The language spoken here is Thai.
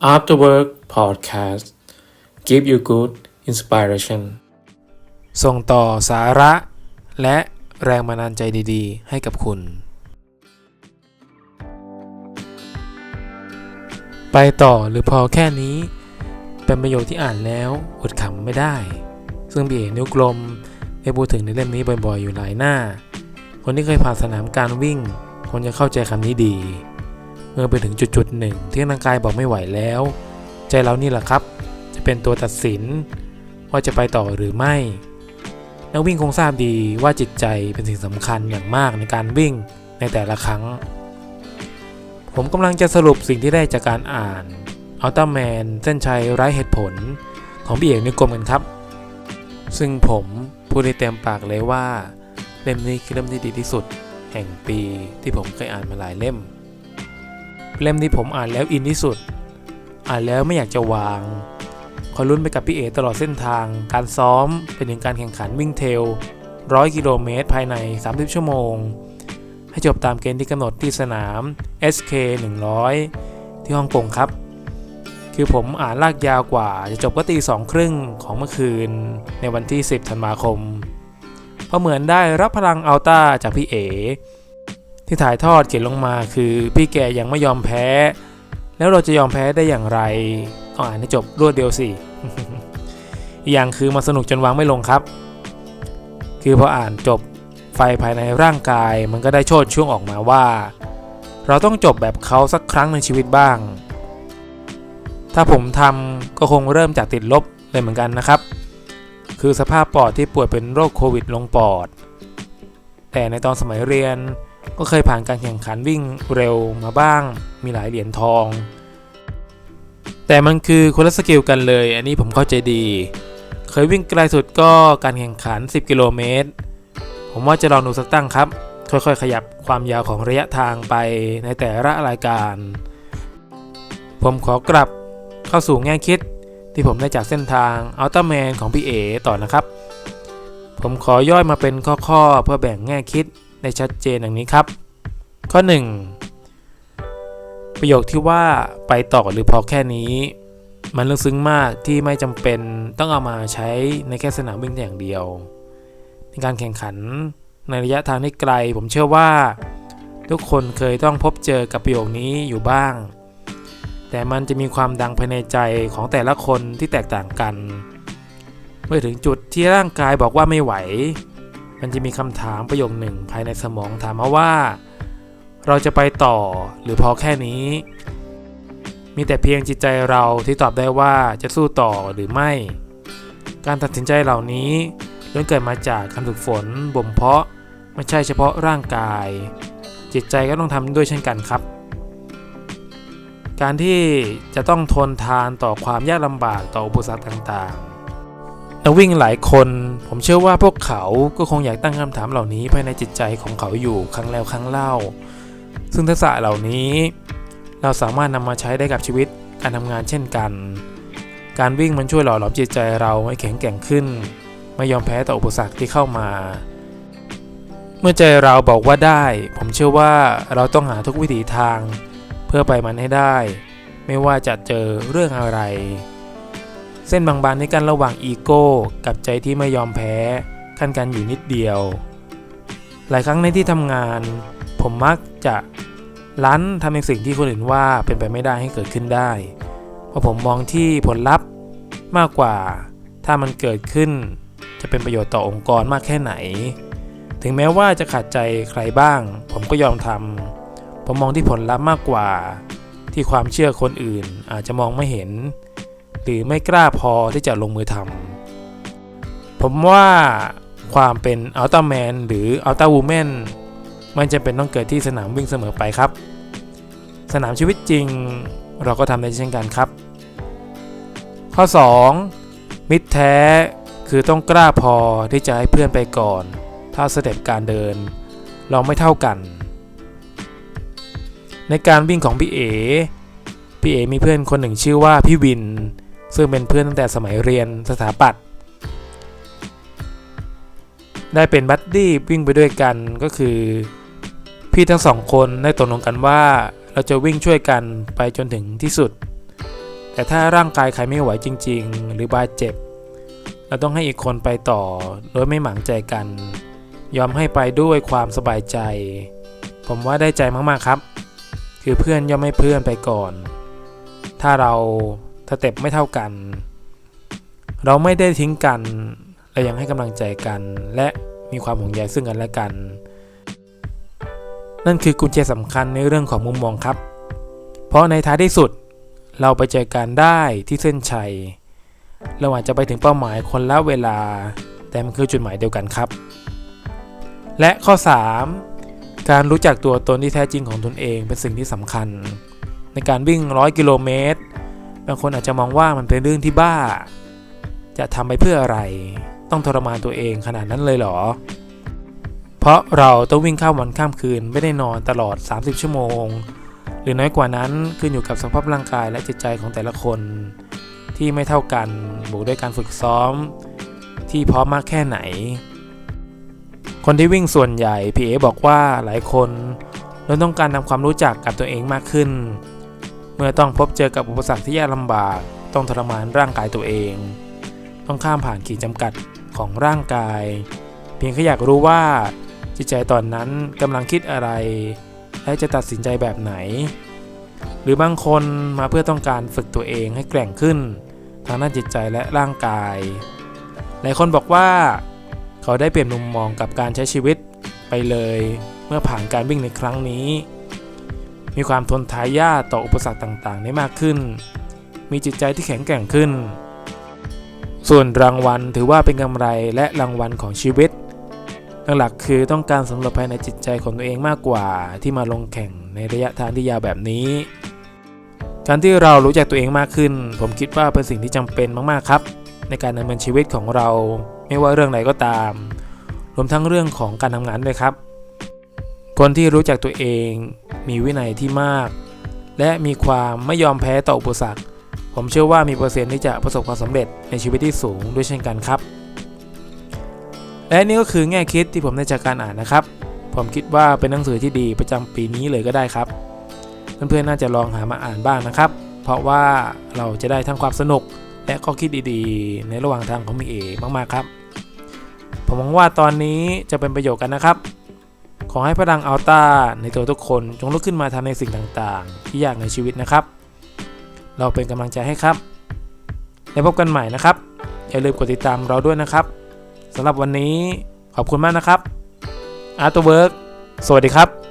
After Work Podcast Give you good inspiration ส่งต่อสาระ และแรงบันดาลใจดีๆ ให้กับคุณ ไปต่อหรือพอแค่นี้ เป็นประโยคที่อ่านแล้วอดขำไม่ได้ ซึ่งพี่เอกนิ้วกลมได้พูดถึงในเล่มนี้บ่อยๆ อยู่หลายหน้า คนที่เคยผ่านสนามการวิ่งคงจะเข้าใจคำนี้ดี มื่อไปถึงจุดๆหนึ่งที่ร่างกายบอกไม่ไหวแล้ว ใจเรานี่แหละครับ จะเป็นตัวตัดสิน ว่าจะไปต่อหรือไม่นักวิ่งคงทราบดีว่าจิตใจเป็นสิ่งสำคัญอย่างมากในการวิ่งในแต่ละครั้ง ผมกำลังจะสรุปสิ่งที่ได้จากการอ่านอัลต้าแมนเส้นชัยไร้เหตุผลของพี่เอกนิกรมกันครับ ซึ่งผมพูดได้เต็มปากเลยว่า เล่มนี้คือเล่มที่ดีที่สุด แห่งปีที่ผมเคยอ่านมาหลายเล่ม เล่มที่ผมอ่านแล้วอินที่สุด อ่านแล้วไม่อยากจะวางคอยลุ้นไปกับพี่เอตลอดเส้นทาง การซ้อมเป็นถึงการแข่งขันวิ่งเทลร้อยกิโลเมตรภายใน 30 ชั่วโมง ให้จบตามเกณฑ์ที่กำหนดที่สนาม SK 100 ที่ฮ่องกงครับ คือผมอ่านลากยาวกว่า จะจบก็ตีสองครึ่งของเมื่อคืนในวันที่ 10 ธันวาคม เพราะเหมือนได้รับพลังอัลต้าจากพี่เอ ที่ถ่ายทอดเขียนลงมาคือพี่แกยังไม่ยอมแพ้ แล้วเราจะยอมแพ้ได้อย่างไรต้องอ่านให้จบรวดเดียวสิอีกอย่างคือมันสนุกจนวางไม่ลงครับ คือพออ่านจบไฟภายในร่างกายมันก็ได้โชดช่วงออกมาว่า เราต้องจบแบบเขาสักครั้งในชีวิตบ้าง ถ้าผมทำก็คงเริ่มจากติดลบเลยเหมือนกันนะครับ คือสภาพปอดที่ป่วยเป็นโรคโควิดลงปอด แต่ในตอนสมัยเรียน ก็เคยผ่านการแข่งขันวิ่งเร็วมาบ้าง มีหลายเหรียญทอง แต่มันคือคนละสกิลกันเลย อันนี้ผมเข้าใจดี เคยวิ่งไกลสุดก็การแข่งขัน 10 กิโลเมตร ผมว่าจะลองดูสักตั้งครับ ค่อยๆ ขยับความยาวของระยะทางไปในแต่ละรายการ ผมขอกลับเข้าสู่แง่คิดที่ผมได้จากเส้นทางอัลต้าแมนของพี่เอต่อนะครับ ผมขอย่อยมาเป็นข้อๆเพื่อแบ่งแง่คิด ได้ชัดเจนอย่างนี้ครับ ข้อ 1 ประโยคที่ว่าไปต่อหรือพอแค่นี้ มันลึกซึ้งมากที่ไม่จำเป็นต้องเอามาใช้ในแค่สนามวิ่งอย่างเดียว ในการแข่งขันในระยะทางที่ไกล ผมเชื่อว่า ทุกคนเคยต้องพบเจอกับประโยคนี้อยู่บ้าง แต่มันจะมีความดังภายในใจของแต่ละคนที่แตกต่างกัน เมื่อถึงจุดที่ร่างกายบอกว่าไม่ไหว มันจะมีคำถามประโยคหนึ่งภายในสมองถามมาว่า เราจะไปต่อหรือพอแค่นี้ มีแต่เพียงจิตใจเราที่ตอบได้ว่าจะสู้ต่อหรือไม่ การตัดสินใจเหล่านี้ล้วนเกิดมาจากการฝึกฝนบ่มเพาะไม่ใช่เฉพาะร่างกาย จิตใจก็ต้องทำด้วยเช่นกันครับ การที่จะต้องทนทานต่อความยากลำบากต่ออุปสรรคต่างๆ นักวิ่งหลายคน ผมเชื่อว่าพวกเขาก็คงอยากตั้งคำถามเหล่านี้ภายในจิตใจของเขาอยู่ครั้งแล้วครั้งเล่า ซึ่งทักษะเหล่านี้ เราสามารถนำมาใช้ได้กับชีวิตการทำงานเช่นกัน การวิ่งมันช่วยหล่อหลอมจิตใจเราให้แข็งแกร่งขึ้น ไม่ยอมแพ้ต่ออุปสรรคที่เข้ามา เมื่อใจเราบอกว่าได้ ผมเชื่อว่าเราต้องหาทุกวิถีทาง เพื่อไปมันให้ได้ ไม่ว่าจะเจอเรื่องอะไร เส้นบางๆในกันระหว่างอีโก้กับใจที่ไม่ยอมแพ้ขั้นกันอยู่นิดเดียว หลายครั้งในที่ทำงาน ผมมักจะลั้นทำในสิ่งที่คนอื่นว่าเป็นไปไม่ได้ให้เกิดขึ้นได้ เพราะผมมองที่ผลลัพธ์มากกว่า ถ้ามันเกิดขึ้น จะเป็นประโยชน์ต่อองค์กรมากแค่ไหน ถึงแม้ว่าจะขัดใจใครบ้าง ผมก็ยอมทำผมมองที่ผลลัพธ์มากกว่า ที่ความเชื่อคนอื่นอาจจะมองไม่เห็น หรือไม่กล้าพอที่จะลงมือทำผมว่าความเป็นอัลต้าแมนหรืออัลต้าวูแมนมันจะเป็นต้องเกิดที่สนามวิ่งเสมอไปครับ สนามชีวิตจริงเราก็ทำได้เช่นกันครับ ข้อ 2. มิตรแท้คือต้องกล้าพอที่จะให้เพื่อนไปก่อน ถ้าสเต็ปการเดิน เราไม่เท่ากัน ในการวิ่งของพี่เอพี่เอมีเพื่อนคนหนึ่งชื่อว่าพี่วิน ซึ่งเป็นเพื่อนตั้งแต่สมัยเรียนสถาปัตย์ได้เป็นบัดดี้วิ่งไปด้วยกันก็คือ พี่ทั้งสองคนได้ตกลงกันว่าเราจะวิ่งช่วยกันไปจนถึงที่สุด แต่ถ้าร่างกายใครไม่ไหวจริง ๆ หรือบาดเจ็บ เราต้องให้อีกคนไปต่อโดยไม่หมางใจกัน ยอมให้ไปด้วยความสบายใจ ผมว่าได้ใจมากๆครับ คือเพื่อนย่อมให้เพื่อนไปก่อน ถ้าเรา สเต็ปไม่เท่ากัน เราไม่ได้ทิ้งกันเรายังให้กำลังใจกัน และมีความห่วงใยซึ่งกันและกัน นั่นคือกุญแจสำคัญในเรื่องของมุมมองครับ เพราะในท้ายที่สุดเราไปเจอกันได้ที่เส้นชัย เราอาจจะไปถึงเป้าหมายคนละเวลา แต่มันคือจุดหมายเดียวกันครับ และข้อ 3 การรู้จักตัวตนที่แท้จริงของตนเองเป็นสิ่งที่สำคัญ ในการวิ่งร้อยกิโลเมตร บางคนอาจจะมองว่ามันเป็นเรื่องที่บ้า จะทำไปเพื่ออะไร ต้องทรมานตัวเองขนาดนั้นเลยเหรอ เพราะเราต้องวิ่งข้ามวันข้ามคืนไม่ได้นอนตลอด 30 ชั่วโมง หรือน้อยกว่านั้นขึ้นอยู่กับสภาพร่างกายและจิตใจของแต่ละคนที่ไม่เท่ากันบวกด้วยการฝึกซ้อม ที่พร้อมมากแค่ไหน คนที่วิ่งส่วนใหญ่พีเอบอกว่าหลายคนเริ่มต้องการทำความรู้จักกับตัวเองมากขึ้น เมื่อต้องพบเจอกับอุปสรรคที่ยากลำบาก ต้องทรมานร่างกายตัวเอง ต้องข้ามผ่านขีดจำกัดของร่างกาย เพียงแค่อยากรู้ว่า จิตใจตอนนั้นกำลังคิดอะไร และจะตัดสินใจแบบไหน หรือบางคนมาเพื่อต้องการฝึกตัวเองให้แกร่งขึ้น ทางด้านจิตใจและร่างกายหลายคนบอกว่าเขาได้เปลี่ยนมุมมองกับการใช้ชีวิตไปเลย เมื่อผ่านการวิ่งในครั้งนี้ มีความทนทายาต่ออุปสรรคต่างๆ ได้มากขึ้น มีจิตใจที่แข็งแกร่งขึ้น ส่วนรางวัลถือว่าเป็นกำไรและรางวัลของชีวิต หลักๆคือต้องการสำรวจภายในจิตใจของตัวเองมากกว่าที่มาลงแข่งในระยะทางที่ยาวแบบนี้ การที่เรารู้จักตัวเองมากขึ้น ผมคิดว่าเป็นสิ่งที่จำเป็นมากๆครับ ในการดำเนินชีวิตของเรา ไม่ว่าเรื่องใดก็ตาม รวมทั้งเรื่องของการทำงานด้วยครับ คนที่รู้จักตัวเอง มีวินัยที่มาก และมีความไม่ยอมแพ้ต่ออุปสรรค ผมเชื่อว่ามีเปอร์เซ็นต์ที่จะประสบความสำเร็จในชีวิตที่สูงด้วยเช่นกันครับ และนี่ก็คือแง่คิดที่ผมได้จากการอ่านนะครับ ผมคิดว่าเป็นหนังสือที่ดีประจำปีนี้เลยก็ได้ครับ เพื่อนๆน่าจะลองหามาอ่านบ้างนะครับ เพราะว่าเราจะได้ทั้งความสนุก และข้อคิดดีๆ ในระหว่างทางของมีเอมากๆครับผมหวังว่าตอนนี้จะเป็นประโยชน์กันนะครับ ขอให้พลังอัลต้าในตัวทุกคนจงลุกขึ้นมาทำในสิ่งต่างๆ ที่ยากในชีวิตนะครับ เราเป็นกำลังใจให้ครับ แล้วพบกันใหม่นะครับ อย่าลืมกดติดตามเราด้วยนะครับสำหรับวันนี้ขอบคุณมากนะครับอาร์ตเวิร์กสวัสดีครับ